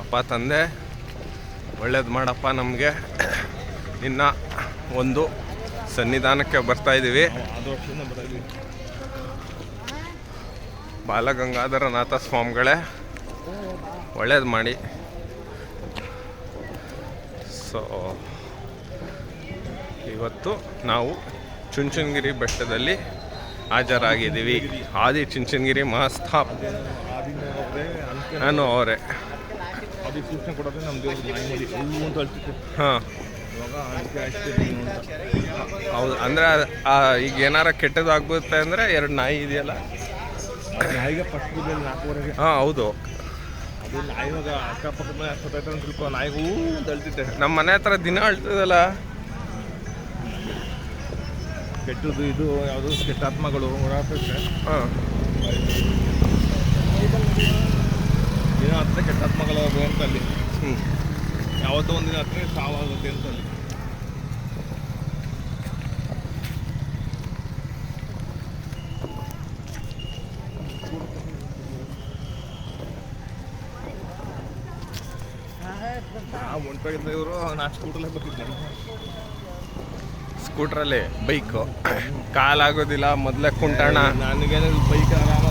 ಅಪ್ಪ ತಂದೆ ಒಳ್ಳೇದು ಮಾಡಪ್ಪ ನಮಗೆ. ಇನ್ನು ಒಂದು ಸನ್ನಿಧಾನಕ್ಕೆ ಬರ್ತಾ ಇದ್ದೀವಿ ಬಾಲಗಂಗಾಧರ ನಾಥ ಬಾಲಗಂಗಾಧರನಾಥ ಸ್ವಾಮಿಗಳೇ ಒಳ್ಳೇದು ಮಾಡಿ. ಸೊ ಇವತ್ತು ನಾವು ಚುಂಚುನಗಿರಿ ಬೆಟ್ಟದಲ್ಲಿ ಹಾಜರಾಗಿದ್ದೀವಿ. ಆದಿ ಚುಂಚನಗಿರಿ ಮಹಾಸ್ಥಾಪ್ ಆದಿನ ಅವರೇ. ನಾನು ಅವರೇ ಆದಿ ಹೂವು ಅಂತ ಹಾಂ. ಅಷ್ಟೇ ಹೌದು ಅಂದರೆ ಈಗ ಏನಾರ ಕೆಟ್ಟದ್ದು ಆಗ್ಬಿಡುತ್ತೆ ಅಂದರೆ ಎರಡು ನಾಯಿ ಇದೆಯಲ್ಲ? ನಾಯಿಗೆ ಬಿದ್ದಲ್ಲಿ ನಾಲ್ಕೂವರೆಗೆ. ಹಾಂ ಹೌದು. ಅದು ನಾಯಿ ಇವಾಗ ಅಕ್ಕಪಕ್ಕದ ಮನೆ ಹತ್ತೈತೆ ಅಂತ ತಿಳ್ಕೊ ನಾಯಿ ಹೂ ಅಂತ ಅಳ್ತಿದ್ದೆ ನಮ್ಮ ಮನೆ ಹತ್ರ ದಿನ ಅಳ್ತದಲ್ಲ? ಕೆಟ್ಟದ್ದು ಇದು ಯಾವುದು ಕೆಟ್ಟಾತ್ಮಗಳು ಓಡಾಡ್ತೈತೆ ಹಾಂ. ದಿನ ಹತ್ತಿರ ಕೆಟ್ಟಾತ್ಮಗಳು ಅದು ಅಂತ ಅಲ್ಲಿ ಹ್ಞೂ ಯಾವತ್ತೋ ಒಂದಿನ ಹತ್ರ ಸಾವಾಗುತ್ತೆ ಅಂತ ಅಲ್ಲಿ ನಾವು ಹೊಂಟೋಗಿದ್ದ ಇವರು ನಾ ಸ್ಕೂಟರ್ಲೇ ಬರ್ತಿದ್ದೆ. ಸ್ಕೂಟ್ರಲ್ಲಿ ಬೈಕು. ಕಾಲಾಗೋದಿಲ್ಲ ಮೊದಲೇ ಕುಂಟಣ. ನನಗೇನು ಬೈಕ್ ಆರಾಮ